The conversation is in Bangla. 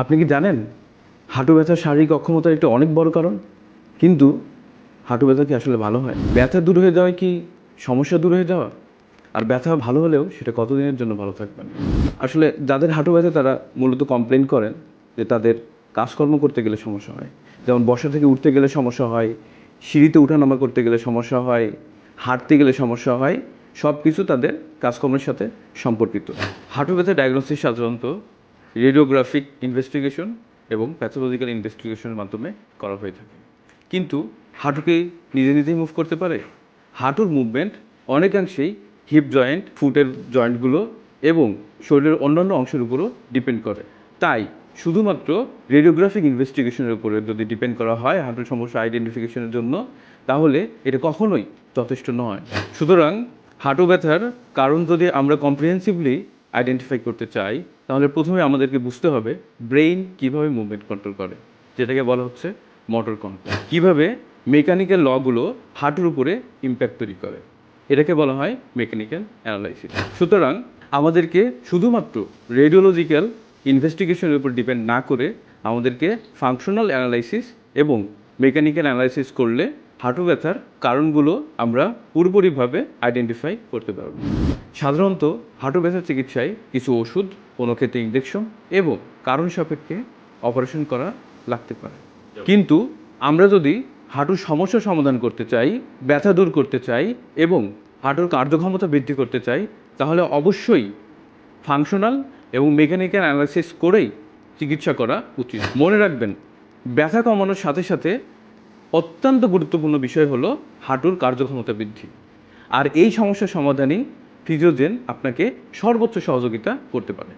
আপনি কি জানেন, হাঁটু ব্যথা শারীরিক অক্ষমতার একটা অনেক বড় কারণ? কিন্তু হাঁটু ব্যথা কি আসলে ভালো হয়? ব্যথা দূর হয়ে যাওয়ায় কি সমস্যা দূর হয়ে যাওয়া? আর ব্যথা ভালো হলেও সেটা কতদিনের জন্য ভালো থাকবে? আসলে যাদের হাঁটু ব্যথা তারা মূলত কমপ্লেন করেন যে তাদের কাজকর্ম করতে গেলে সমস্যা হয়। যেমন বসা থেকে উঠতে গেলে সমস্যা হয়, সিঁড়িতে উঠানামা করতে গেলে সমস্যা হয়, হাঁটতে গেলে সমস্যা হয় সব কিছু তাদের কাজকর্মের সাথে সম্পর্কিত। হাঁটু ব্যথা ডায়াগনোসিস সাধারণত রেডিওগ্রাফিক ইনভেস্টিগেশন এবং প্যাথোলজিক্যাল ইনভেস্টিগেশনের মাধ্যমে করা হয়ে থাকে। কিন্তু হাঁটুকে নিজে নিজেই মুভ করতে পারে? হাঁটুর মুভমেন্ট অনেকাংশেই হিপ জয়েন্ট ফুটের জয়েন্টগুলো এবং শরীরের অন্যান্য অংশের উপরও ডিপেন্ড করে। তাই শুধুমাত্র রেডিওগ্রাফিক ইনভেস্টিগেশনের উপরে যদি ডিপেন্ড করা হয় হাঁটুর সমস্যা আইডেন্টিফিকেশনের জন্য, তাহলে এটা কখনোই যথেষ্ট নয়। সুতরাং হাঁটু ব্যথার কারণ যদি আমরা কম্প্রিহেন্সিভলি আইডেন্টিফাই করতে চাই, তাহলে প্রথমে আমাদেরকে বুঝতে হবে ব্রেইন কীভাবে মুভমেন্ট কন্ট্রোল করে, যেটাকে বলা হচ্ছে মোটর কন্ট্রোল কীভাবে মেকানিক্যাল লগুলো হাঁটুর উপরে ইম্প্যাক্ট তৈরি করে, এটাকে বলা হয় মেকানিক্যাল অ্যানালাইসিস সুতরাং আমাদেরকে শুধুমাত্র রেডিওলজিক্যাল ইনভেস্টিগেশনের উপর ডিপেন্ড না করে আমাদেরকে ফাংশনাল অ্যানালাইসিস এবং মেকানিক্যাল অ্যানালাইসিস করলে হাঁটু ব্যথার কারণগুলো আমরা পুরোপুরিভাবে আইডেন্টিফাই করতে পারব। সাধারণত হাঁটু ব্যথার চিকিৎসায় কিছু ওষুধ কোনো ক্ষেত্রে ইঞ্জেকশন এবং কারণ সাপেক্ষে অপারেশন করা লাগতে পারে। কিন্তু আমরা যদি হাঁটুর সমস্যা সমাধান করতে চাই, ব্যথা দূর করতে চাই এবং হাঁটুর কার্যক্ষমতা বৃদ্ধি করতে চাই, তাহলে অবশ্যই ফাংশনাল এবং মেকানিক্যাল অ্যানালাইসিস করেই চিকিৎসা করা উচিত। মনে রাখবেন, ব্যথা কমানোর সাথে সাথে অত্যন্ত গুরুত্বপূর্ণ বিষয় হলো হাঁটুর কার্যক্ষমতা বৃদ্ধি। আর এই সমস্যার সমাধানেই ফিজিওজেন আপনাকে সর্বোচ্চ সহযোগিতা করতে পারে।